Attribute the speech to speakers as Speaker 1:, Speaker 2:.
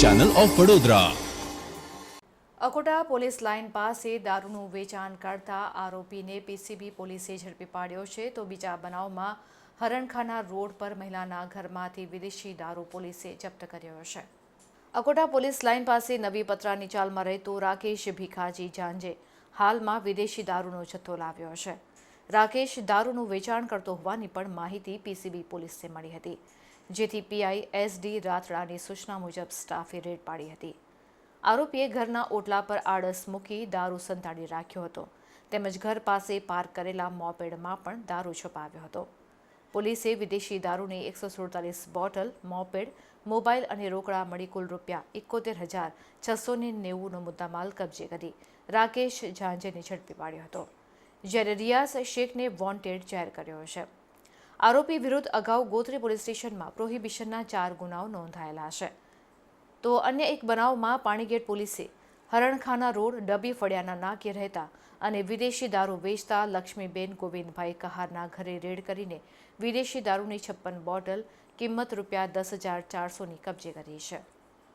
Speaker 1: Channel of Vadodara
Speaker 2: Akota police line પાસે દારૂનું વેચાણ કરતા આરોપીને પીસીબી પોલીસે ઝડપી પાડ્યો છે, તો બીજા બનાવમાં હરણખાના રોડ પર મહિલાના ઘરમાંથી વિદેશી દારૂ પોલીસે જપ્ત કર્યો છે. અકોટા પોલીસ લાઇન પાસે નવી પતરાની ચાલમાં રહેતો રાકેશ ભીખાજી જાંજે હાલમાં વિદેશી દારૂનો જથ્થો લાવ્યો છે. રાકેશ દારૂનું વેચાણ કરતો હોવાની પણ માહિતી પીસીબી પોલીસને મળી હતી. જેથી પીઆઈ એસ ડી રાથડાની સૂચના મુજબ સ્ટાફે રેડ પાડી હતી. આરોપીએ ઘરના ઓટલા પર આડસ મૂકી દારૂ સંતાડી રાખ્યો હતો. તેમજ ઘર પાસે પાર્ક કરેલા મોપેડમાં પણ દારૂ છુપાવ્યો હતો. પોલીસે વિદેશી દારૂની એકસો સુડતાલીસ બોટલ, મોપેડ, મોબાઈલ અને રોકડા મળી કુલ રૂપિયા એકોતેર હજાર છસો ને નેવુંનો મુદ્દામાલ કબજે કરી રાકેશ ઝાંઝેને ઝડપી પાડ્યો હતો. જ્યારે રિયાઝ શેખને વોન્ટેડ જાહેર કર્યો છે. આરોપી વિરુદ્ધ અગાઉ ગોત્રી પોલીસ સ્ટેશનમાં પ્રોહિબિશનના ચાર ગુનાઓ નોંધાયેલા છે. તો અન્ય એક બનાવમાં પાણીગેટ પોલીસે હરણખાના રોડ ડબી ફળિયાના નાકે રહેતા અને વિદેશી દારૂ વેચતા લક્ષ્મીબેન ગોવિંદભાઈ કહારના ઘરે રેડ કરીને વિદેશી દારૂની છપ્પન બોટલ કિંમત રૂપિયા દસ હજાર ચારસોની કબજે કરી છે.